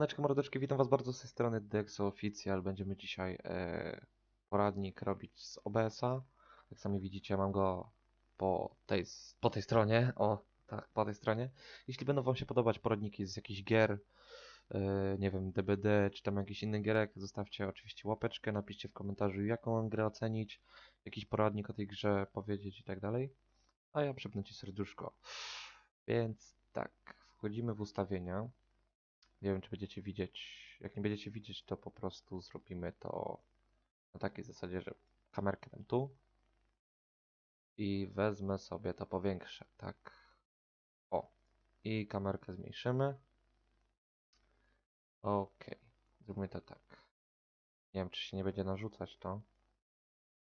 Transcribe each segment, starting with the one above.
Siemaneczko mordeczki, witam was bardzo z tej strony Dexo Official. Będziemy dzisiaj e, poradnik robić z OBS-a. Jak sami widzicie, mam go po tej, po tej stronie. O, tak, po tej stronie. Jeśli będą wam się podobać poradniki z jakichś gier, e, nie wiem, DBD, czy tam jakiś inny gierek, zostawcie oczywiście łapeczkę, napiszcie w komentarzu, jaką grę ocenić, jakiś poradnik o tej grze powiedzieć i tak dalej. A ja przypnę ci serduszko. Więc tak, wchodzimy w ustawienia. Nie wiem, czy będziecie widzieć. Jak nie będziecie widzieć, to po prostu zrobimy to na takiej zasadzie, że kamerkę dam tu i wezmę sobie to powiększę, tak. O. I kamerkę zmniejszymy. Ok. Zróbmy to tak. Nie wiem, czy się nie będzie narzucać to.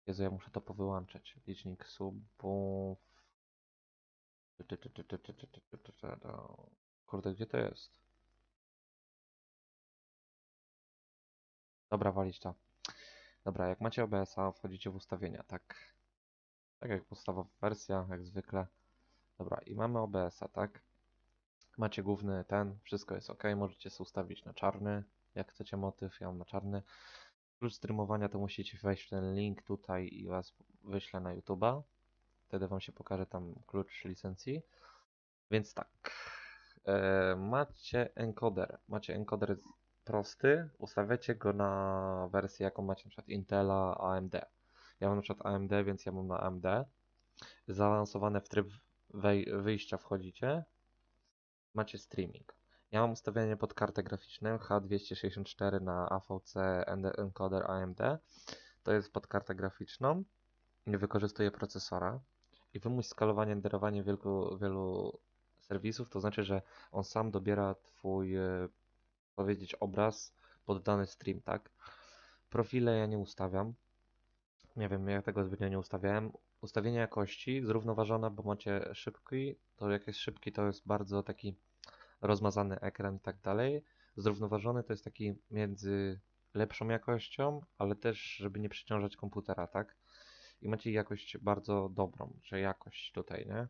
Jezu, ja muszę to powyłączać. Licznik subów. Kurde, gdzie to jest? Dobra, walić to. Dobra, jak macie OBS-a, wchodzicie w ustawienia, tak. Tak jak podstawowa wersja, jak zwykle. Dobra, i mamy OBS-a, tak? Macie główny ten, wszystko jest ok, możecie sobie ustawić na czarny, jak chcecie motyw, ja mam na czarny. Klucz streamowania to musicie wejść w ten link tutaj i was wyślę na YouTube'a. Wtedy wam się pokaże tam klucz licencji. Więc tak, e, macie encoder, macie encoder prosty, ustawiacie go na wersję jaką macie przykład Intela, AMD. Ja mam przykład AMD, więc ja mam na AMD. Zaawansowane w tryb wyjścia wchodzicie, macie streaming. Ja mam ustawienie pod kartę graficzną H264 na AVC en- encoder AMD. To jest pod kartę graficzną. Nie wykorzystuje procesora. I wymuś skalowanie, renderowanie wielu, wielu serwisów, to znaczy, że on sam dobiera twój, e, powiedzieć, obraz pod dany stream, tak? Profile ja nie ustawiam. Nie wiem, ja tego zbytnio nie ustawiałem. Ustawienie jakości zrównoważone, bo macie szybki, to jak jest szybki, to jest bardzo taki rozmazany ekran i tak dalej. Zrównoważony to jest taki między lepszą jakością, ale też, żeby nie przeciążać komputera, tak? I macie jakość bardzo dobrą, że jakość tutaj, nie?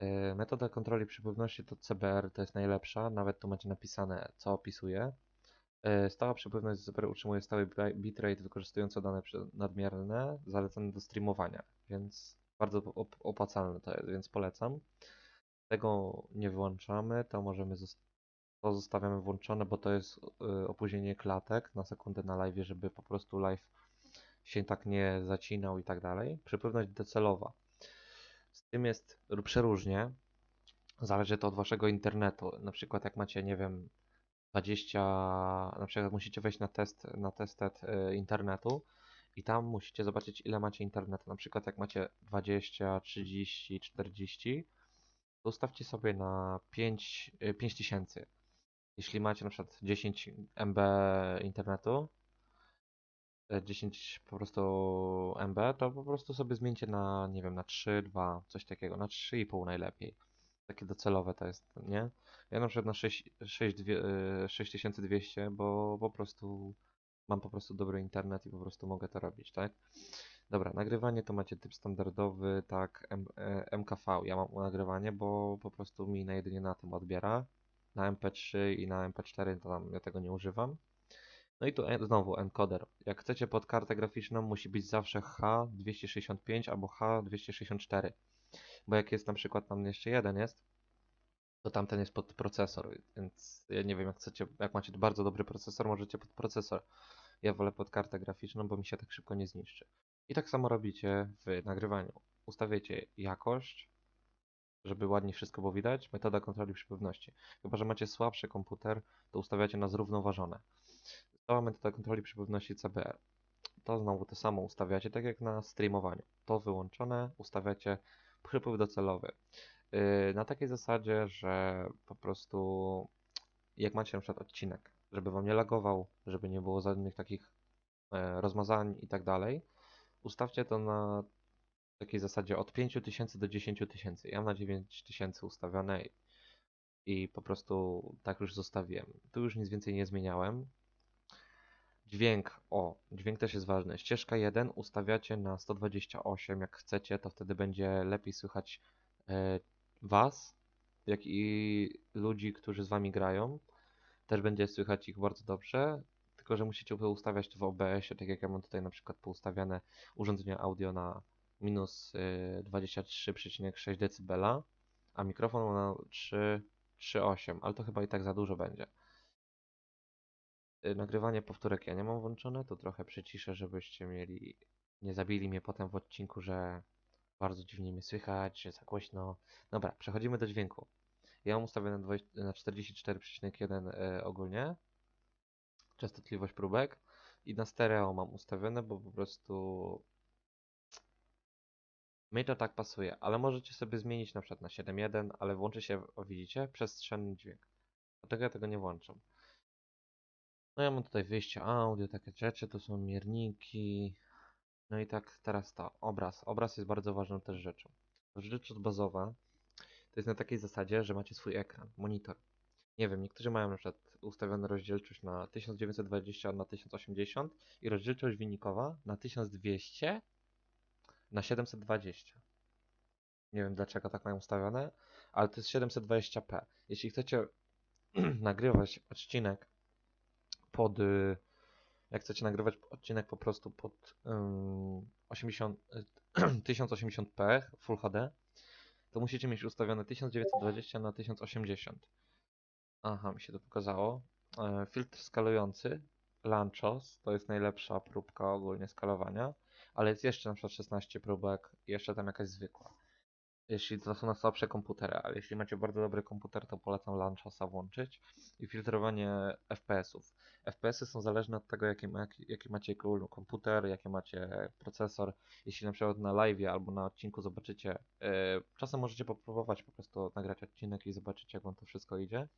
E, Metoda kontroli przepływności to CBR, to jest najlepsza, nawet tu macie napisane, co opisuje. E, Stała przepływność CBR utrzymuje stały bi- bitrate wykorzystująco dane nadmierne, zalecane do streamowania, więc bardzo op- opłacalne to jest, więc polecam. Tego nie wyłączamy, to możemy to zostawiamy włączone, bo to jest y, opóźnienie klatek na sekundę na live, żeby po prostu live się tak nie zacinał i tak dalej. Przepływność docelowa. Tym jest przeróżnie. Zależy to od waszego internetu. Na przykład jak macie, nie wiem, 20, na przykład musicie wejść na test, na testet y, internetu i tam musicie zobaczyć ile macie internetu. Na przykład jak macie 20, 30, 40, to ustawcie sobie na 5, y, 5000. Jeśli macie na przykład 10 MB internetu, 10 po prostu MB, to po prostu sobie zmieńcie na, nie wiem, na 3, 2, coś takiego, na 3,5 najlepiej. Takie docelowe to jest, nie? Ja na przykład na 6, 6, dwie- e, 6200, bo po prostu mam po prostu dobry internet i po prostu mogę to robić, tak? Dobra, nagrywanie to macie typ standardowy, tak, M, e, MKV. Ja mam nagrywanie, bo po prostu mi na jedynie na tym odbiera. Na MP3 i na MP4 to tam ja tego nie używam. No i tu znowu encoder. Jak chcecie pod kartę graficzną, musi być zawsze H265 albo H264. Bo jak jest na przykład tam jeszcze jeden jest, to tamten jest pod procesor, więc ja nie wiem, jak chcecie, jak macie bardzo dobry procesor, możecie pod procesor. Ja wolę pod kartę graficzną, bo mi się tak szybko nie zniszczy. I tak samo robicie w nagrywaniu. Ustawiacie jakość, żeby ładnie wszystko było widać. Metoda kontroli przepływności. Chyba, że macie słabszy komputer, to ustawiacie na zrównoważone. Stała metoda kontroli przepływności CBR. To znowu to samo ustawiacie, tak jak na streamowaniu. To wyłączone, ustawiacie przepływ docelowy. Yy, na takiej zasadzie, że po prostu jak macie na przykład odcinek, żeby wam nie lagował, żeby nie było żadnych takich e, rozmazań i tak dalej, ustawcie to na takiej zasadzie od 5000 do 10 tysięcy. Ja mam na 9000 ustawione i po prostu tak już zostawiłem. Tu już nic więcej nie zmieniałem. Dźwięk, o, dźwięk też jest ważny. Ścieżka 1 ustawiacie na 128, jak chcecie, to wtedy będzie lepiej słychać e, was, jak i ludzi, którzy z wami grają. Też będzie słychać ich bardzo dobrze, tylko że musicie ustawiać to w OBS-ie, tak jak ja mam tutaj na przykład poustawiane urządzenie audio na minus y, 23,6 dB, a mikrofon na 3 3,8, ale to chyba i tak za dużo będzie. Y, Nagrywanie powtórek ja nie mam włączone, to trochę przyciszę, żebyście mieli, nie zabili mnie potem w odcinku, że bardzo dziwnie mnie słychać, że za głośno. Dobra, przechodzimy do dźwięku. Ja mam ustawione na 20 na 44,1 y, ogólnie, częstotliwość próbek i na stereo mam ustawione, bo po prostu mi to tak pasuje, ale możecie sobie zmienić na przykład na 7.1, ale włączy się, o widzicie, przestrzenny dźwięk. Dlatego ja tego nie włączam. No ja mam tutaj wyjście audio, takie rzeczy, to są mierniki. No i tak teraz to, obraz. Obraz jest bardzo ważną też rzeczą. Rozdzielczość bazowa to jest na takiej zasadzie, że macie swój ekran, monitor. Nie wiem, niektórzy mają na przykład ustawioną rozdzielczość na 1920 na 1080 i rozdzielczość wynikowa na 1200 na 720. Nie wiem dlaczego tak mają ustawione, ale to jest 720p. Jeśli chcecie nagrywać odcinek pod. y, Jak chcecie nagrywać odcinek po prostu pod ym, 80, y, 1080p Full HD, to musicie mieć ustawione 1920 na 1080. Aha, mi się to pokazało. E, Filtr skalujący Lanchos to jest najlepsza próbka ogólnie skalowania, ale jest jeszcze na przykład 16 próbek jeszcze tam jakaś zwykła. Jeśli to są na słabsze komputery, ale jeśli macie bardzo dobry komputer, to polecam Lanchosa włączyć i filtrowanie FPS-ów. FPS-y są zależne od tego, jaki, ma- jaki, macie komputer, jaki macie procesor. Jeśli na przykład na live albo na odcinku zobaczycie, yy, czasem możecie popróbować po prostu nagrać odcinek i zobaczyć, jak wam to wszystko idzie.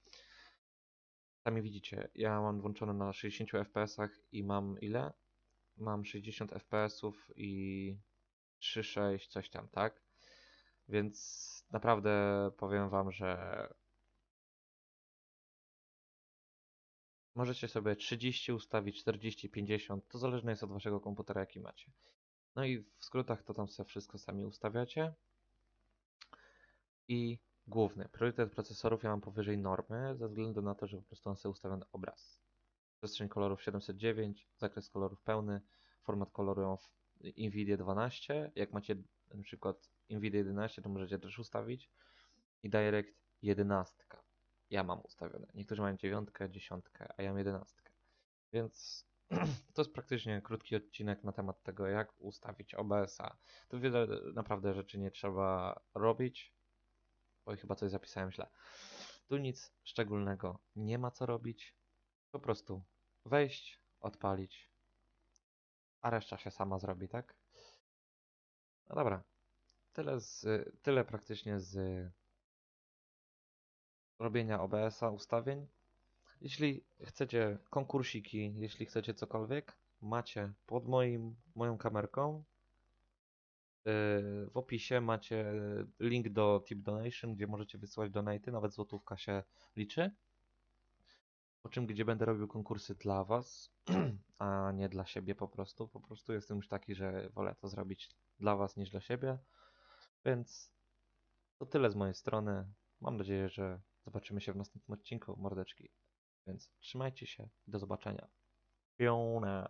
Sami widzicie, ja mam włączone na 60 FPS-ach i mam ile? Mam 60 FPS-ów i 3,6 coś tam, tak? Więc naprawdę powiem wam, że możecie sobie 30 ustawić, 40, 50, to zależne jest od waszego komputera jaki macie. No i w skrótach to tam sobie wszystko sami ustawiacie. I główny, priorytet procesorów ja mam powyżej normy, ze względu na to, że po prostu on sobie ustawiony obraz. Przestrzeń kolorów 709, zakres kolorów pełny, format koloru mam w NVIDIA 12. Jak macie na przykład NVIDIA 11, to możecie też ustawić. I Direct 11. Ja mam ustawione. Niektórzy mają 9, 10, a ja mam 11. Więc to jest praktycznie krótki odcinek na temat tego, jak ustawić OBS-a. Tu wiele naprawdę rzeczy nie trzeba robić. Oj, chyba coś zapisałem źle. Tu nic szczególnego nie ma co robić. Po prostu wejść, odpalić, a reszta się sama zrobi, tak? No dobra. Tyle, z, tyle praktycznie z robienia OBS-a, ustawień. Jeśli chcecie konkursiki, jeśli chcecie cokolwiek, macie pod moim, moją kamerką. Yy, W opisie macie link do Tip Donation, gdzie możecie wysyłać donaty, nawet złotówka się liczy. Po czym, gdzie będę robił konkursy dla Was, a nie dla siebie po prostu. Po prostu jestem już taki, że wolę to zrobić dla Was niż dla siebie. Więc to tyle z mojej strony. Mam nadzieję, że zobaczymy się w następnym odcinku, mordeczki. Więc trzymajcie się. Do zobaczenia. Fiona.